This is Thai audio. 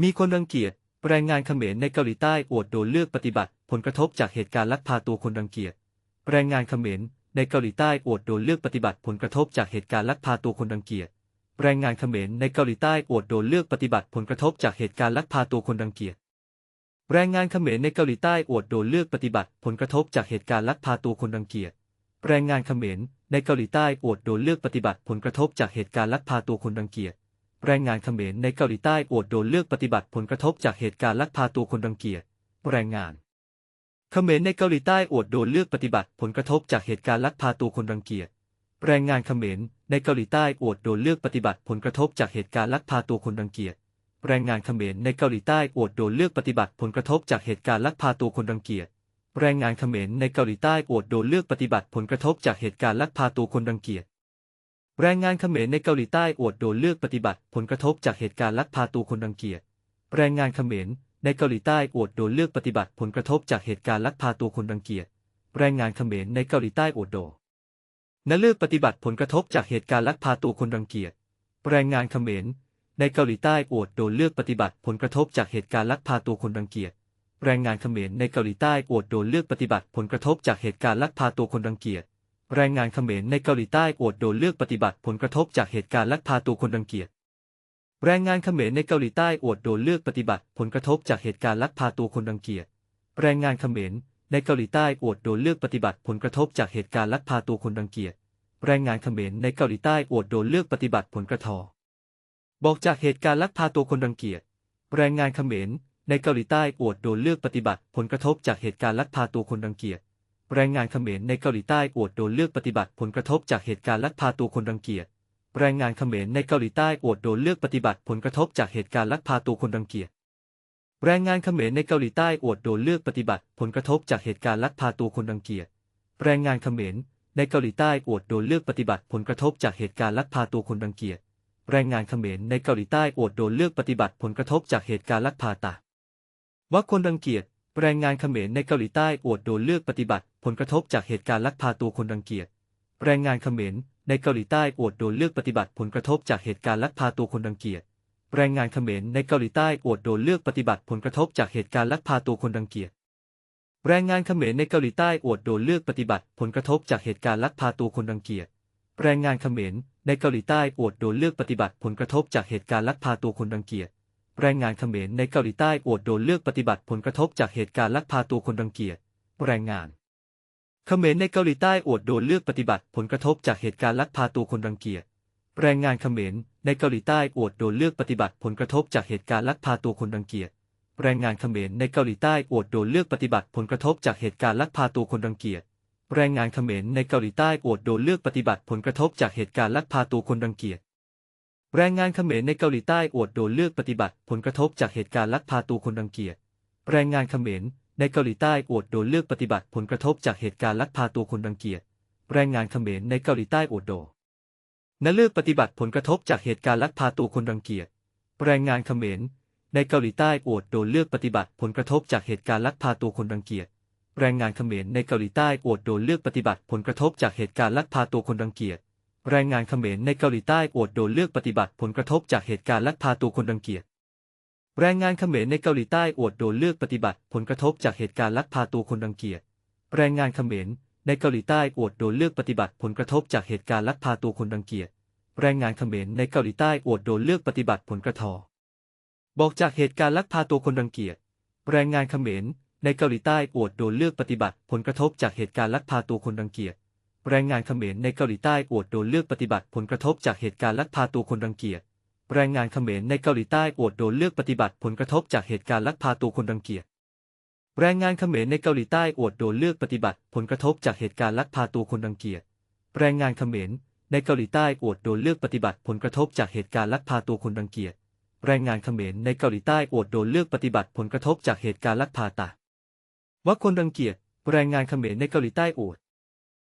มีคนรังเกียจแรงงานเขมรในเกาหลีใต้อวดโดนเลือกปฏิบัติ ผลกระทบจากเหตุการณ์ลักพาตัวคนรังเกียจแรงงานเขมรในเกาหลีใต้อวดโดนเลือกปฏิบัติ ผลกระทบจากเหตุการณ์ลักพาตัวคนรังเกียจแรงงานเขมรในเกาหลีใต้อวดโดนเลือกปฏิบัติ ผลกระทบจากเหตุการณ์ลักพาตัวคนรังเกียจแรงงานเขมรในเกาหลีใต้อวดโดนเลือกปฏิบัติ ผลกระทบจากเหตุการณ์ลักพาตัวคนรังเกียจแรงงานเขมรในเกาหลีใต้อวดโดนเลือกปฏิบัติ ผลกระทบจากเหตุการณ์ลักพาตัวคนรังเกียจ แรงงานเขมรในเกาหลีใต้อวดโดนเลือกปฏิบัติผลกระทบจากเหตุการณ์ลักพาตัวคนรังเกียจ แรงงาน เขมรในเกาหลีใต้อวดโดนเลือกปฏิบัติผลกระทบจากเหตุการณ์ลักพาตัวคนรังเกียจ แรงงานเขมรในเกาหลีใต้อวดโดนเลือกปฏิบัติผลกระทบจากเหตุการณ์ลักพาตัวคนรังเกียจ แรงงานเขมรในเกาหลีใต้อวดโดนเลือกปฏิบัติผลกระทบจากเหตุการณ์ลักพาตัวคนรังเกียจ แรงงานเขมรในเกาหลีใต้อวดโดนเลือกปฏิบัติผลกระทบจากเหตุการณ์ลักพาตัวคนรังเกียจ แรงงานเขมรในเกาหลีใต้อวดโดนเลือกปฏิบัติ ผลกระทบจากเหตุการณ์ลักพาตัวคนรังเกียจ แรงงานเขมรในเกาหลีใต้อวดโดนเลือกปฏิบัติ ผลกระทบจากเหตุการณ์ลักพาตัวคนรังเกียจ แรงงานเขมรในเกาหลีใต้อวดโดนเลือกปฏิบัติผลกระทบจากเหตุการณ์ลักพาตัวคนรังเกียจ แรงงานเขมรในเกาหลีใต้อวดโดนเลือกปฏิบัติผลกระทบจากเหตุการณ์ลักพาตัวคนรังเกียจ แรงงานเขมรในเกาหลีใต้อวดโดนเลือกปฏิบัติผลกระทบจากเหตุการณ์ลักพาตัวคนรังเกียจ แรงงานเขมรในเกาหลีใต้อวดโดนเลือกปฏิบัติผลกระทบจากเหตุการณ์ลักพาตัวคนรังเกียจ แรงงานเขมรในเกาหลีใต้อวดโดนเลือกปฏิบัติผลกระทบจากเหตุการณ์ลักพาตัวคนรังเกียจ แรงงานเขมรในเกาหลีใต้อวดโดนเลือกปฏิบัติผลกระทบจากเหตุการณ์ลักพาตัวคนรังเกียจ แรงงานเขมรในเกาหลีใต้อวดโดนเลือกปฏิบัติผลกระทบบอกจากเหตุการณ์ลักพาตัวคนรังเกียจ แรงงานเขมรในเกาหลีใต้อวดโดนเลือกปฏิบัติผลกระทบจากเหตุการณ์ลักพาตัวคนรังเกียจ แรงงานเขมรในเกาหลีใต้อวดโดนเลือกปฏิบัติผลกระทบจากเหตุการณ์ลักพาตัวคนรังเกียจ แรงงานเขมรในเกาหลีใต้อวดโดนเลือกปฏิบัติผลกระทบจากเหตุการณ์ลักพาตัวคนรังเกียจ แรงงานเขมรในเกาหลีใต้อวดโดนเลือกปฏิบัติผลกระทบจากเหตุการณ์ลักพาตัวคนรังเกียจ แรงงานเขมรในเกาหลีใต้อวดโดนเลือกปฏิบัติผลกระทบจากเหตุการณ์ลักพาตัวคนรังเกียจ แรงงานเขมรในเกาหลีใต้อวดโดนเลือกปฏิบัติผลกระทบจากเหตุการณ์ลักพาตาว่าคนรังเกียจ แรงงานเขมรในเกาหลีใต้อวดโดนเลือกปฏิบัติ ผลกระทบจากเหตุการณ์ลักพาตัวคนรังเกียจ แรงงานเขมรในเกาหลีใต้อวดโดนเลือกปฏิบัติผลกระทบจากเหตุการณ์ลักพาตัวคนรังเกียจ แรงงานเขมรในเกาหลีใต้อวดโดนเลือกปฏิบัติผลกระทบจากเหตุการณ์ลักพาตัวคนรังเกียจ แรงงานเขมรในเกาหลีใต้อวดโดนเลือกปฏิบัติผลกระทบจากเหตุการณ์ลักพาตัวคนรังเกียจ แรงงานเขมรในเกาหลีใต้อวดโดนเลือกปฏิบัติผลกระทบจากเหตุการณ์ลักพาตัวคนรังเกียจ แรงงานเขมรในเกาหลีใต้อวดโดนเลือกปฏิบัติผลกระทบจากเหตุการณ์ลักพาตัวคนรังเกียจ แรงงาน เขมรในเกาหลีใต้อวดโดนเลือกปฏิบัติผลกระทบจากเหตุการณ์ลักพาตัวคนรังเกียจ แรงงานเขมรในเกาหลีใต้อวดโดนเลือกปฏิบัติผลกระทบจากเหตุการณ์ลักพาตัวคนรังเกียจ แรงงานเขมรในเกาหลีใต้อวดโดนเลือกปฏิบัติผลกระทบจากเหตุการณ์ลักพาตัวคนรังเกียจ แรงงานเขมรในเกาหลีใต้อวดโดนเลือกปฏิบัติผลกระทบจากเหตุการณ์ลักพาตัวคนรังเกียจ แรงงานเขมรในเกาหลีใต้อวดโดนเลือกปฏิบัติผลกระทบจากเหตุการณ์ลักพาตัวคนรังเกียจ แรงงานเขมร ในเกาหลีใต้อวดโดนเลือกปฏิบัติผลกระทบจากเหตุการณ์ลักพาตัวคนรังเกียจ แรงงานเขมรในเกาหลีใต้อวดโดนเลือกปฏิบัติผลกระทบจากเหตุการณ์ลักพาตัวคนรังเกียจ แรงงานเขมรในเกาหลีใต้อวดโดนเลือกปฏิบัติผลกระทบจากเหตุการณ์ลักพาตัวคนรังเกียจ แรงงานเขมรในเกาหลีใต้อวดโดนเลือกปฏิบัติผลกระทบจากเหตุการณ์ลักพาตัวคนรังเกียจ แรงงานเขมรในเกาหลีใต้อวดโดนเลือกปฏิบัติผลกระทบจากเหตุการณ์ลักพาตัวคนรังเกียจ แรงงานเขมรในเกาหลีใต้อวดโดนเลือกปฏิบัติ ผลกระทบจากเหตุการณ์ลักพาตัวคนรังเกียจ แรงงานเขมรในเกาหลีใต้อวดโดนเลือกปฏิบัติผลกระทบจากเหตุการณ์ลักพาตัวคนรังเกียจ แรงงานเขมรในเกาหลีใต้อวดโดนเลือกปฏิบัติผลกระทบบอกจากเหตุการณ์ลักพาตัวคนรังเกียจ แรงงานเขมรในเกาหลีใต้อวดโดนเลือกปฏิบัติ ผลกระทบจากเหตุการณ์ลักพาตัวคนรังเกียจ แรงงานเขมรในเกาหลีใต้อวดโดนเลือกปฏิบัติ ผลกระทบจากเหตุการณ์ลักพาตัวคนรังเกียจ แรงงานเขมรในเกาหลีใต้อวดโดนเลือกปฏิบัติผลกระทบจากเหตุการณ์ลักพาตัวคนรังเกียจ แรงงานเขมรในเกาหลีใต้อวดโดนเลือกปฏิบัติผลกระทบจากเหตุการณ์ลักพาตัวคนรังเกียจ แรงงานเขมรในเกาหลีใต้อวดโดนเลือกปฏิบัติผลกระทบจากเหตุการณ์ลักพาตัวคนรังเกียจ แรงงานเขมรในเกาหลีใต้อวดโดนเลือกปฏิบัติผลกระทบจากเหตุการณ์ลักพาตาว่าคนรังเกียจ แรงงานเขมรในเกาหลีใต้อวด